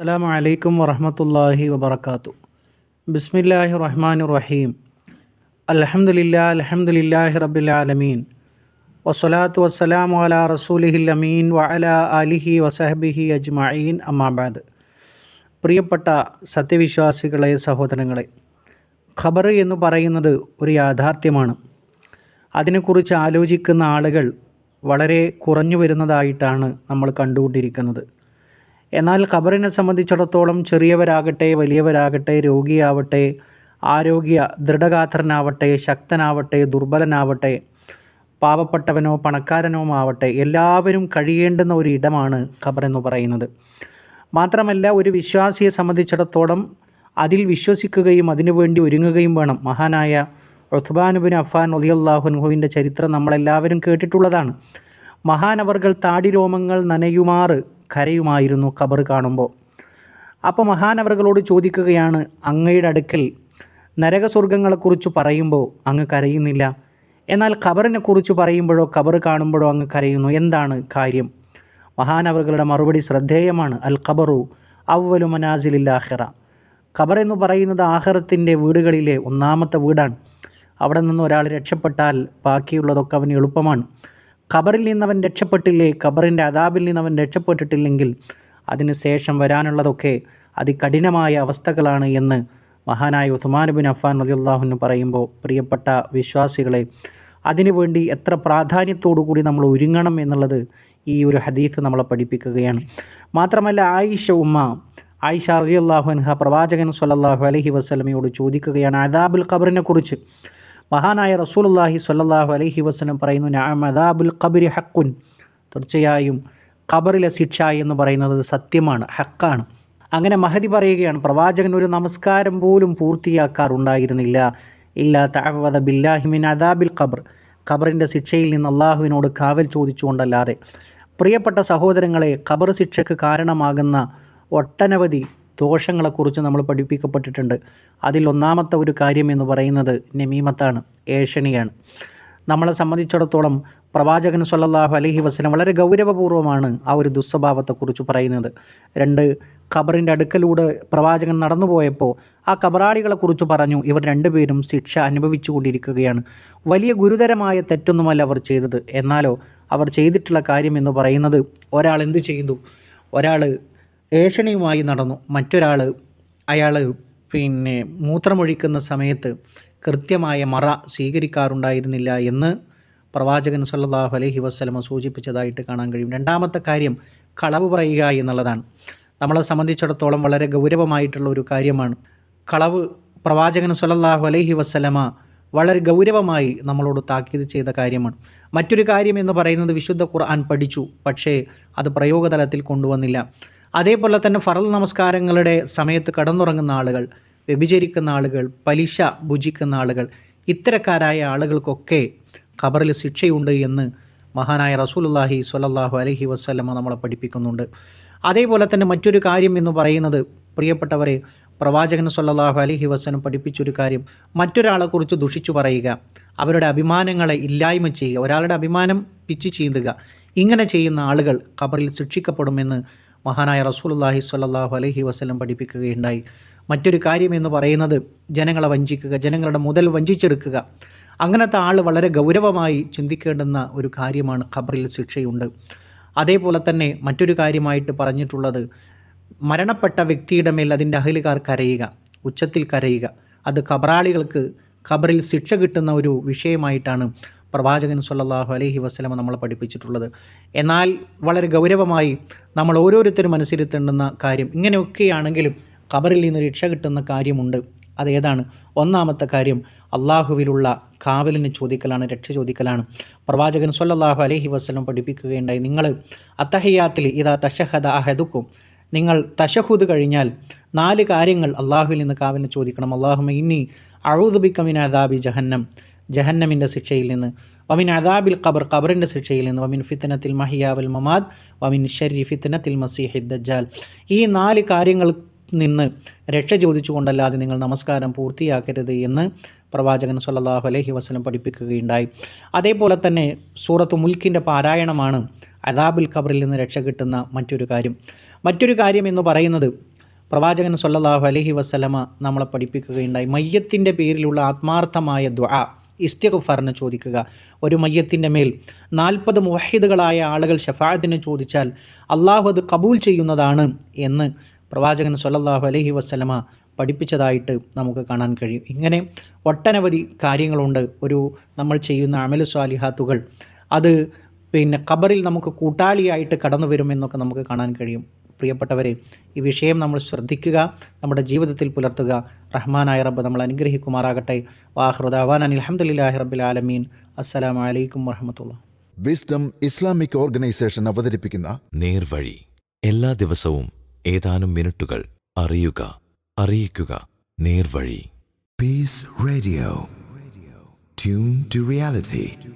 അസ്സാം വലൈക്കും വറഹമത്തല്ലാഹി വബർക്കാത്തു ബിസ്മില്ലാഹി റഹ്മാൻ റഹീം അലഹമുല്ലാ അലഹമുല്ലാഹി റബ്ബിലാലമീൻ വസ്സലാത്തു വസ്സലാമു അലാ റസൂലിഹിൽ അമീൻ വഅല അല അലിഹി വസഹബിഹി അജ്മഈൻ. അമ്മാബാദ് പ്രിയപ്പെട്ട സത്യവിശ്വാസികളെ സഹോദരങ്ങളെ ഖബർ എന്ന് പറയുന്നത് ഒരു യാഥാർത്ഥ്യമാണ്. അതിനെക്കുറിച്ച് ആലോചിക്കുന്ന ആളുകൾ വളരെ കുറഞ്ഞു വരുന്നതായിട്ടാണ് നമ്മൾ കണ്ടുകൊണ്ടിരിക്കുന്നത്. എന്നാൽ ഖബറിനെ സംബന്ധിച്ചിടത്തോളം ചെറിയവരാകട്ടെ വലിയവരാകട്ടെ രോഗിയാവട്ടെ ആരോഗ്യ ദൃഢഗാത്രനാവട്ടെ ശക്തനാവട്ടെ ദുർബലനാവട്ടെ പാവപ്പെട്ടവനോ പണക്കാരനോ ആവട്ടെ എല്ലാവരും കഴിയേണ്ടുന്ന ഒരു ഇടമാണ് ഖബർ എന്ന് പറയുന്നത്. മാത്രമല്ല ഒരു വിശ്വാസിയെ സംബന്ധിച്ചിടത്തോളം അതിൽ വിശ്വസിക്കുകയും അതിനുവേണ്ടി ഒരുങ്ങുകയും വേണം. മഹാനായ ഉത്ബാനുബിൻ അഫാൻ ഒലിയല്ലാഹുൻഹുവിന്റെ ചരിത്രം നമ്മളെല്ലാവരും കേട്ടിട്ടുള്ളതാണ്. മഹാനവർകൾ താടിരോമങ്ങൾ നനയുമാറ് കരയുമായിരുന്നു ഖബർ കാണുമ്പോൾ. അപ്പോൾ മഹാനവറുകളോട് ചോദിക്കുകയാണ് അങ്ങയുടെ അടുക്കൽ നരകസ്വർഗങ്ങളെക്കുറിച്ച് പറയുമ്പോൾ അങ്ങ് കരയുന്നില്ല? എന്നാൽ ഖബറിനെക്കുറിച്ച് പറയുമ്പോഴോ ഖബർ കാണുമ്പോഴോ അങ്ങ് കരയുന്നു? എന്താണ് കാര്യം? മഹാനവറുകളുടെ മറുപടി ശ്രദ്ധേയമാണ്. അൽ ഖബറു അവലു മനാസിലിൽ ആഹ്റ ഖബർ എന്ന് പറയുന്നത് ആഹ്റത്തിന്റെ വീടുകളിലെ ഒന്നാമത്തെ വീടാണ്. അവിടെ നിന്ന് ഒരാൾ രക്ഷപ്പെട്ടാൽ ബാക്കിയുള്ളതൊക്കെ അവന് എളുപ്പമാണ്. ഖബറിൽ നിന്നവൻ രക്ഷപ്പെട്ടില്ലേ? ഖബറിന്റെ അതാബിൽ നിന്നവൻ രക്ഷപ്പെട്ടിട്ടില്ലെങ്കിൽ അതിന് ശേഷം വരാനുള്ളതൊക്കെ അതികഠിനമായ അവസ്ഥകളാണ് എന്ന് മഹാനായ ഉസ്മാൻ ബിൻ അഫാൻ അൻഹു പറയുമ്പോൾ പ്രിയപ്പെട്ട വിശ്വാസികളെ അതിനുവേണ്ടി എത്ര പ്രാധാന്യത്തോടു കൂടി നമ്മൾ ഒരുങ്ങണം എന്നുള്ളത് ഈ ഒരു ഹദീസ് നമ്മളെ പഠിപ്പിക്കുകയാണ്. മാത്രമല്ല ആയിഷ ഉമ്മ ആയിഷ റളിയല്ലാഹു അൻഹ പ്രവാചകൻ സ്വല്ലല്ലാഹു അലൈഹി വസല്ലമയോട് ചോദിക്കുകയാണ് അദാബുൽ ഖബറിനെ കുറിച്ച് മഹാനായ റസൂലുള്ളാഹി സ്വല്ലാഹു അലഹി വസ്ലം പറയുന്നു ഞാമദാബുൽ ഖബരി ഹക്കുൻ തീർച്ചയായും ഖബറിലെ ശിക്ഷ എന്ന് പറയുന്നത് സത്യമാണ് ഹക്കാണ്. അങ്ങനെ മഹതി പറയുകയാണ് പ്രവാചകൻ ഒരു നമസ്കാരം പോലും പൂർത്തിയാക്കാറുണ്ടായിരുന്നില്ല. ഇല്ലാ തഅവദ ബില്ലാഹി മിൻ അദാബിൽ ഖബർ. ഖബറിന്റെ ശിക്ഷയിൽ നിന്ന് അള്ളാഹുവിനോട് കാവൽ ചോദിച്ചുകൊണ്ടല്ലാതെ. പ്രിയപ്പെട്ട സഹോദരങ്ങളെ ഖബർ ശിക്ഷയ്ക്ക് കാരണമാകുന്ന ഒട്ടനവധി ദോഷങ്ങളെക്കുറിച്ച് നമ്മൾ പഠിപ്പിക്കപ്പെട്ടിട്ടുണ്ട്. അതിൽ ഒന്നാമത്തെ ഒരു കാര്യം എന്ന് പറയുന്നത് നമീമത്താണ് ഏഷണിയാണ്. നമ്മളെ സംബന്ധിച്ചിടത്തോളം പ്രവാചകൻ സല്ലല്ലാഹു അലൈഹി വസല്ലം വളരെ ഗൗരവപൂർവമാണ് ആ ഒരു ദുസ്വഭാവത്തെക്കുറിച്ച് പറയുന്നത്. രണ്ട് ഖബറിന്റെ അടുക്കലൂടെ പ്രവാചകൻ നടന്നുപോയപ്പോൾ ആ കബറാളികളെക്കുറിച്ച് പറഞ്ഞു ഇവർ രണ്ടുപേരും ശിക്ഷ അനുഭവിച്ചു കൊണ്ടിരിക്കുകയാണ് വലിയ ഗുരുതരമായ തെറ്റൊന്നുമല്ല അവർ ചെയ്തത്. എന്നാലോ അവർ ചെയ്തിട്ടുള്ള കാര്യം എന്ന് പറയുന്നത് ഒരാൾ എന്തു ചെയ്തു? ഒരാൾ ഏഷണിയുമായി നടന്നു. മറ്റൊരാൾ അയാൾ പിന്നെ മൂത്രമൊഴിക്കുന്ന സമയത്ത് കൃത്യമായ മറ സ്വീകരിക്കാറുണ്ടായിരുന്നില്ല എന്ന് പ്രവാചകൻ സല്ലല്ലാഹു അലഹി വസ്ലമ സൂചിപ്പിച്ചതായിട്ട് കാണാൻ കഴിയും. രണ്ടാമത്തെ കാര്യം കളവ് പറയുക എന്നുള്ളതാണ്. നമ്മളെ സംബന്ധിച്ചിടത്തോളം വളരെ ഗൗരവമായിട്ടുള്ള ഒരു കാര്യമാണ്. കളവ് പ്രവാചകൻ സല്ലാഹു അലഹി വസ്ലമ വളരെ ഗൗരവമായി നമ്മളോട് താക്കീത് ചെയ്ത കാര്യമാണ്. മറ്റൊരു കാര്യം എന്ന് പറയുന്നത് വിശുദ്ധ ഖുർആൻ പഠിച്ചു. പക്ഷേ അത് പ്രയോഗതലത്തിൽ കൊണ്ടുവന്നില്ല. അതേപോലെ തന്നെ ഫറൽ നമസ്കാരങ്ങളുടെ സമയത്ത് കടന്നുറങ്ങുന്ന ആളുകൾ വ്യഭിചരിക്കുന്ന ആളുകൾ പലിശ ഭുജിക്കുന്ന ആളുകൾ ഇത്തരക്കാരായ ആളുകൾക്കൊക്കെ ഖബറിൽ ശിക്ഷയുണ്ട് എന്ന് മഹാനായ റസൂലുള്ളാഹി സ്വല്ലല്ലാഹു അലഹി വസ്ലമ നമ്മളെ പഠിപ്പിക്കുന്നുണ്ട്. അതേപോലെ തന്നെ മറ്റൊരു കാര്യം എന്ന് പറയുന്നത് പ്രിയപ്പെട്ടവരെ പ്രവാചകൻ സ്വല്ലല്ലാഹു അലഹി വസ്ലം പഠിപ്പിച്ചൊരു കാര്യം. മറ്റൊരാളെക്കുറിച്ച് ദുഷിച്ചു പറയുക അവരുടെ അഭിമാനങ്ങളെ ഇല്ലായ്മ ചെയ്യുക ഒരാളുടെ അഭിമാനം പിച്ചു ചീന്തുക ഇങ്ങനെ ചെയ്യുന്ന ആളുകൾ ഖബറിൽ ശിക്ഷിക്കപ്പെടുമെന്ന് മഹാനായ റസൂലുള്ളാഹി സ്വല്ലല്ലാഹു അലഹി വസ്ലം പഠിപ്പിക്കുകയുണ്ടായി. മറ്റൊരു കാര്യം എന്ന് പറയുന്നത് ജനങ്ങളെ വഞ്ചിക്കുക ജനങ്ങളുടെ മുതൽ വഞ്ചിച്ചെടുക്കുക. അങ്ങനത്തെ ആൾ വളരെ ഗൗരവമായി ചിന്തിക്കേണ്ടുന്ന ഒരു കാര്യമാണ് ഖബറിൽ ശിക്ഷയുണ്ട്. അതേപോലെ തന്നെ മറ്റൊരു കാര്യമായിട്ട് പറഞ്ഞിട്ടുള്ളത് മരണപ്പെട്ട വ്യക്തിയുടെ മേൽ അതിന്റെ അഹലുകാർ കരയുക ഉച്ചത്തിൽ കരയുക. അത് ഖബറാളികൾക്ക് ഖബറിൽ ശിക്ഷ കിട്ടുന്ന ഒരു വിഷയമായിട്ടാണ് പ്രവാചകൻ സല്ലല്ലാഹു അലഹി വസ്ലമ നമ്മളെ പഠിപ്പിച്ചിട്ടുള്ളത്. എന്നാൽ വളരെ ഗൗരവമായി നമ്മൾ ഓരോരുത്തരും മനസ്സിരുത്തേണ്ടുന്ന കാര്യം ഇങ്ങനെയൊക്കെയാണെങ്കിലും ഖബറിൽ നിന്ന് രക്ഷ കിട്ടുന്ന കാര്യമുണ്ട്. അതേതാണ് ഒന്നാമത്തെ കാര്യം അള്ളാഹുവിലുള്ള കാവലിന് ചോദിക്കലാണ് രക്ഷ ചോദിക്കലാണ്. പ്രവാചകൻ സല്ലല്ലാഹു അലഹി വസ്ലം പഠിപ്പിക്കുകയുണ്ടായി നിങ്ങൾ അത്തഹയാത്തിൽ ഇതാ തഷഹദ അഹദുക്കും നിങ്ങൾ തഷഹുദ് കഴിഞ്ഞാൽ നാല് കാര്യങ്ങൾ അള്ളാഹുവിൽ നിന്ന് കാവലിന് ചോദിക്കണം. അള്ളാഹുമ ഇനി അഴുദബിക്കമിനാദാബി ജഹന്നം ജഹന്നമിന്റെ ശിക്ഷയിൽ നിന്ന്. വമിൻ അദാബിൽ ഖബർ ഖബറിന്റെ ശിക്ഷയിൽ നിന്ന്. വമിൻ ഫിത്തനത്തിൽ മഹിയാവൽ മമാദ് വമിൻ ഷരി ഫിത്തനത്തിൽ മസീഹിദ് ദജ്ജാൽ ഈ നാല് കാര്യങ്ങൾ നിന്ന് രക്ഷ ചോദിച്ചുകൊണ്ടല്ലാതെ നിങ്ങൾ നമസ്കാരം പൂർത്തിയാക്കരുത് എന്ന് പ്രവാചകൻ സല്ലാഹു അലഹി വസ്ലം പഠിപ്പിക്കുകയുണ്ടായി. അതേപോലെ തന്നെ സൂറത്ത് മുൽക്കിന്റെ പാരായണമാണ് അദാബിൽ ഖബറിൽ നിന്ന് രക്ഷ കിട്ടുന്ന മറ്റൊരു കാര്യം. മറ്റൊരു കാര്യം എന്ന് പറയുന്നത് പ്രവാചകൻ സല്ലാഹു അലഹി വസ്ലമ നമ്മളെ പഠിപ്പിക്കുകയുണ്ടായി. മയ്യത്തിന്റെ പേരിലുള്ള ആത്മാർത്ഥമായ ദ്വാ ഇസ്തിഗ്ഫാറിന് ചോദിക്കുക. ഒരു മയ്യത്തിന്റെ മേൽ നാൽപ്പത് മുവഹിദുകളായ ആളുകൾ ഷഫായത്തിന് ചോദിച്ചാൽ അള്ളാഹു അത് കബൂൽ ചെയ്യുന്നതാണ് എന്ന് പ്രവാചകൻ സല്ലല്ലാഹു അലഹി വസ്ലമ പഠിപ്പിച്ചതായിട്ട് നമുക്ക് കാണാൻ കഴിയും. ഇങ്ങനെ ഒട്ടനവധി കാര്യങ്ങളുണ്ട്. ഒരു നമ്മൾ ചെയ്യുന്ന അമല സ്വാലിഹാത്തുകൾ. അത് പിന്നെ ഖബറിൽ നമുക്ക് കൂട്ടാളിയായിട്ട് കടന്നു വരുമെന്നൊക്കെ നമുക്ക് കാണാൻ കഴിയും. പ്രിയപ്പെട്ടവരെ ഈ വിഷയം നമ്മൾ ശ്രദ്ധിക്കുക നമ്മുടെ ജീവിതത്തിൽ പുലർത്തുക. റഹ്മാനായ റബ്ബ് നമ്മൾ അനുഗ്രഹിക്കുമാറാകട്ടെ. വാഹൃദാവാൻ അനിൽഹമ്മദില്ലാഹി റബ്ബിൽ ആലമീൻ. അസ്സലാമു അലൈക്കും വറഹമത്തുള്ള വിസ്ഡം ഇസ്ലാമിക് ഓർഗനൈസേഷൻ അവതരിപ്പിക്കുന്ന നേർവഴി. എല്ലാ ദിവസവും ഏതാനും മിനിറ്റുകൾ അറിയുക അറിയിക്കുക. നേർവഴി. Peace radio tune to reality.